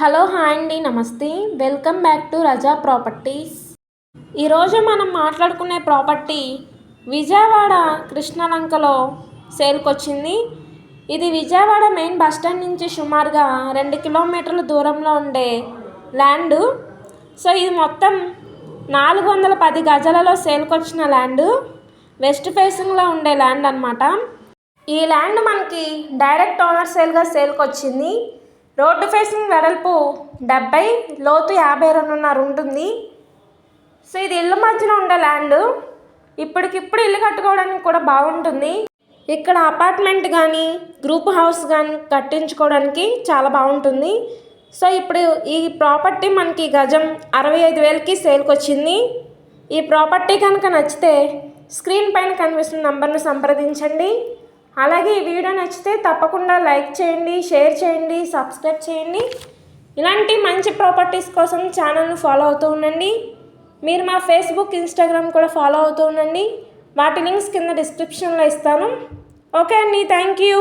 Hello hi అండి నమస్తే. Welcome back to Raza properties. ఈరోజు మనం మాట్లాడుకునే ప్రాపర్టీ విజయవాడ కృష్ణలంకలో సేల్కొచ్చింది. ఇది విజయవాడ మెయిన్ బస్ స్టాండ్ నుంచి సుమారుగా రెండు కిలోమీటర్ల దూరంలో ఉండే ల్యాండ్. సో ఇది మొత్తం నాలుగు వందల పది గజాలలో సేల్కొచ్చిన ల్యాండ్. వెస్ట్ ఫేసింగ్లో ఉండే ల్యాండ్ అనమాట ఈ ల్యాండ్ మనకి డైరెక్ట్ ఓనర్ సేల్గా సేల్కొచ్చింది. రోడ్డు ఫేసింగ్ వెడల్పు డెబ్బై లోతు యాభై రెండున్నర ఉంటుంది. సో ఇది ఇళ్ళ మధ్యలో ఉండే ల్యాండ్. ఇప్పటికిప్పుడు ఇల్లు కట్టుకోవడానికి కూడా బాగుంటుంది. ఇక్కడ అపార్ట్మెంట్ కానీ గ్రూప్ హౌస్ కానీ కట్టించుకోవడానికి చాలా బాగుంటుంది. సో ఇప్పుడు ఈ ప్రాపర్టీ మనకి గజం అరవై ఐదు వేలకి సేల్కి వచ్చింది ఈ ప్రాపర్టీ కనుక నచ్చితే స్క్రీన్ పైన కనిపిస్తున్న నంబర్ను సంప్రదించండి. అలాగే ఈ వీడియో నచ్చితే తప్పకుండా లైక్ చేయండి షేర్ చేయండి సబ్స్క్రైబ్ చేయండి. ఇలాంటి మంచి ప్రాపర్టీస్ కోసం ఛానల్ను ఫాలో అవుతూ ఉండండి. మీరు మా ఫేస్బుక్ ఇన్స్టాగ్రామ్ కూడా ఫాలో అవుతూ ఉండండి. వాటి లింక్స్ కింద డిస్క్రిప్షన్లో ఇస్తాను. ఓకే అండి థ్యాంక్ యూ.